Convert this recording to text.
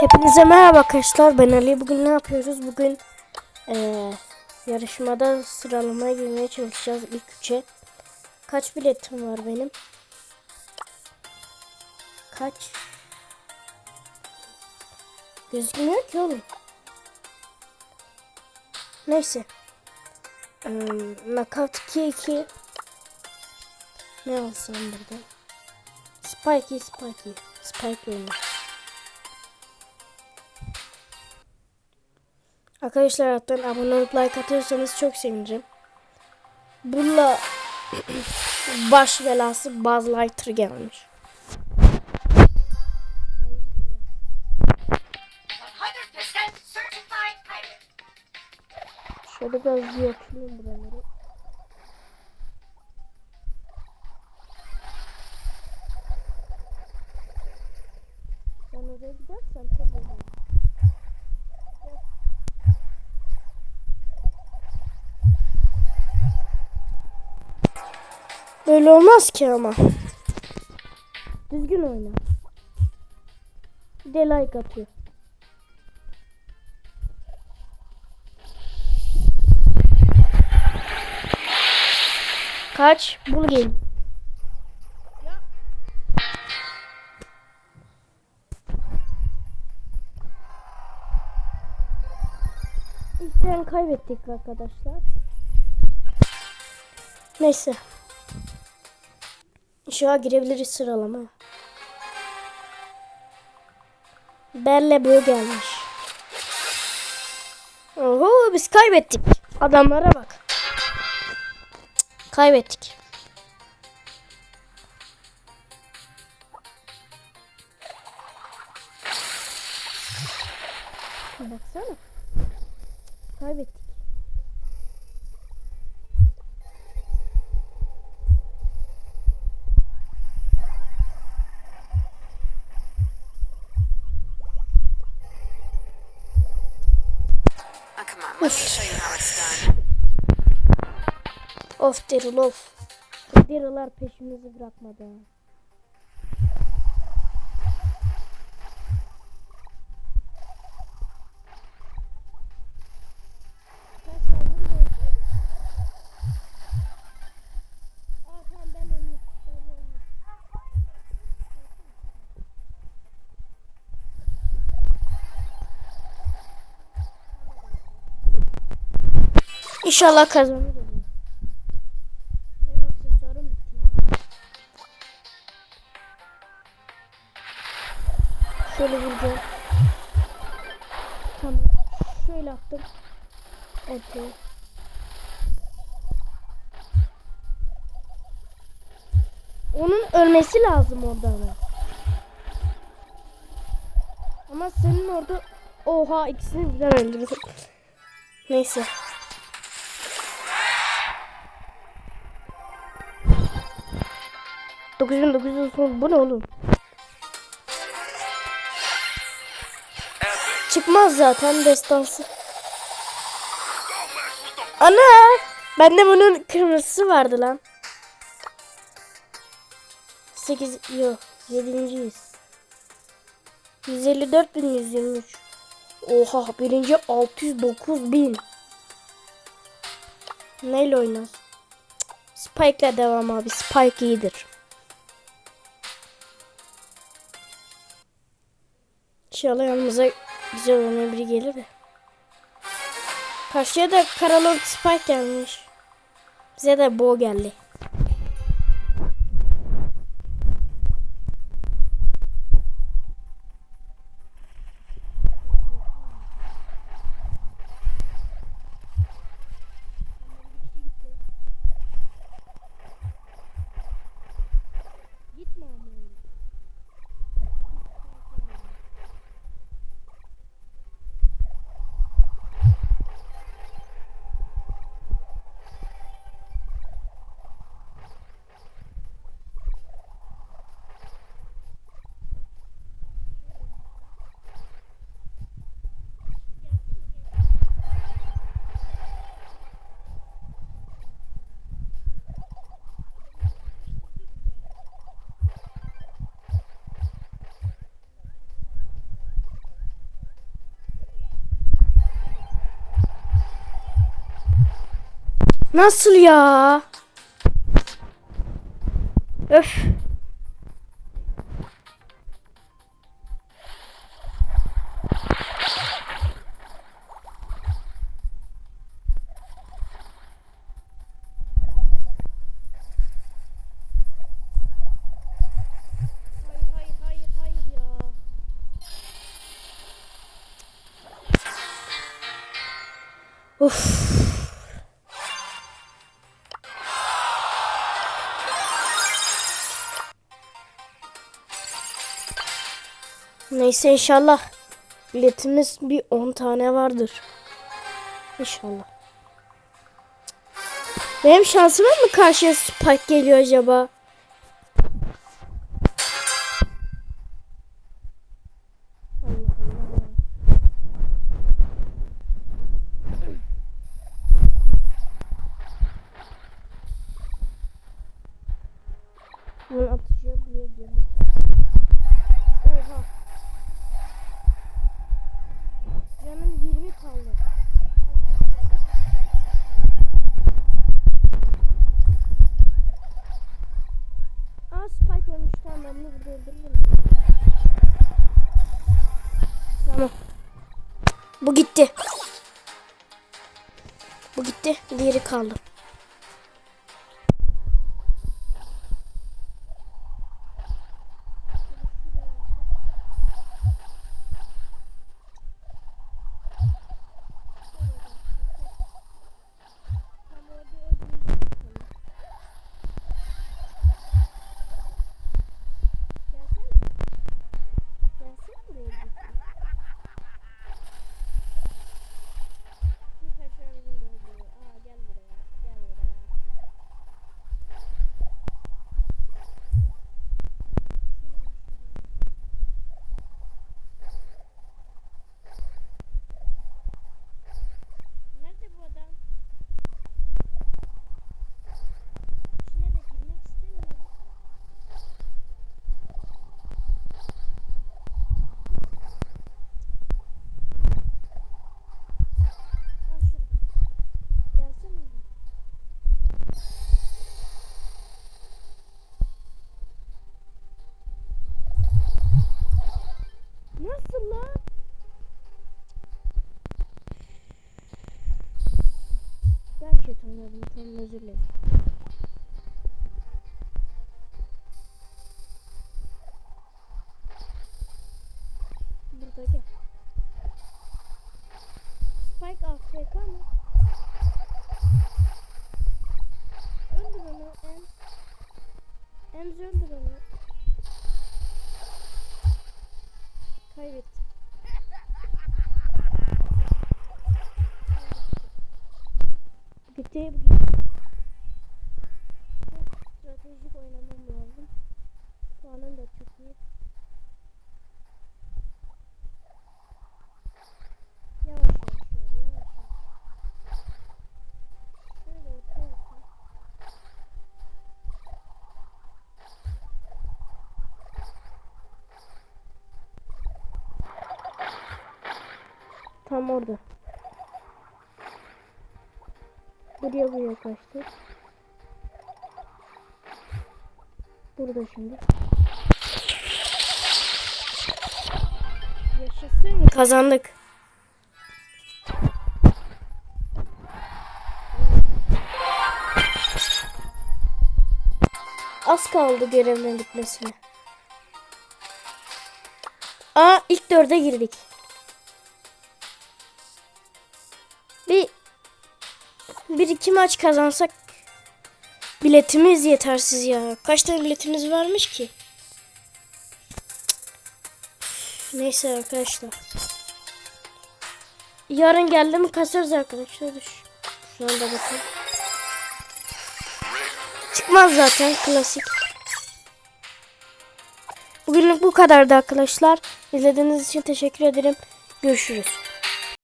Hepinize merhaba arkadaşlar. Ben Ali. Bugün ne yapıyoruz? Bugün eee, yarışmada sıralamaya girmeye çalışacağız ilk üçe. Kaç biletim var benim? Kaç? Gözükmüyor ki oğlum. Neyse. Eee Knockout 2-2 Ne alsam burada? Spikey Spikey. Spike oyunu. Arkadaşlar alttan abone olup like atıyorsanız çok sevinirim. Bununla baş belası Buzz Lightyear gelmiş. 100% certified pirate. Şöyle biraz yoklayayım buraları. Sen oraya gidersen tabii Böyle olmaz ki ama. Düzgün oyna. Bir de like atıyor. Kaç? Bul gel. İlkten kaybettik arkadaşlar. Neyse. İnşallah girebiliriz sıralamaya. Berle böyle gelmiş. Oho biz kaybettik. Adamlara bak. Kaybettik. Baksana. Kaybettik. Done. Of Daryl of. Daryl'lar peşimizi bırakmadı. İnşallah bitti. Şöyle vuracağım. Tamam. Şöyle attım. Okey. Onun ölmesi lazım orada. Ama senin orada oha ikisini birden öldürdüm. Neyse. Dokuz bin dokuz yüz son bu ne oğlum? Çıkmaz zaten destansı. Ana! Bende bunun kırmızısı vardı lan. 8 yok 7. 154 bin 123. Oha birinci 609 bin. Neyle oynar? Spike'la devam abi. Spike iyidir. İnşallah yanımıza güzel oynayan biri gelir de. Karşıya da Karalord Spike gelmiş. Bize de Bo geldi. Nasıl ya? Öf. Hayır Neyse inşallah biletimiz bir 10 tane vardır. İnşallah. Benim şansıma mı karşıya Spike geliyor acaba? Bunu atacağım Tamam. Tamam. Bu gitti. Bu gitti. Diğeri kaldı. Tamam özür dilerim. Burada gel. Spike AFK mı? Öldür onu Em. Emz öldür onu. Kaybettik. Gitti. Tam orada. Buraya buraya kaçtı. Burada şimdi. Yaşasın. Kazandık. Az kaldı görevlerin bitmesine. Aa ilk dörde girdik. Bir bir iki maç kazansak biletimiz yetersiz ya. Kaç tane biletimiz varmış ki? Neyse arkadaşlar. Yarın geldi mi kasarız arkadaşlar. Dur. Şu anda bakın. Çıkmaz zaten klasik. Bugünlük bu kadardı arkadaşlar. İzlediğiniz için teşekkür ederim. Görüşürüz.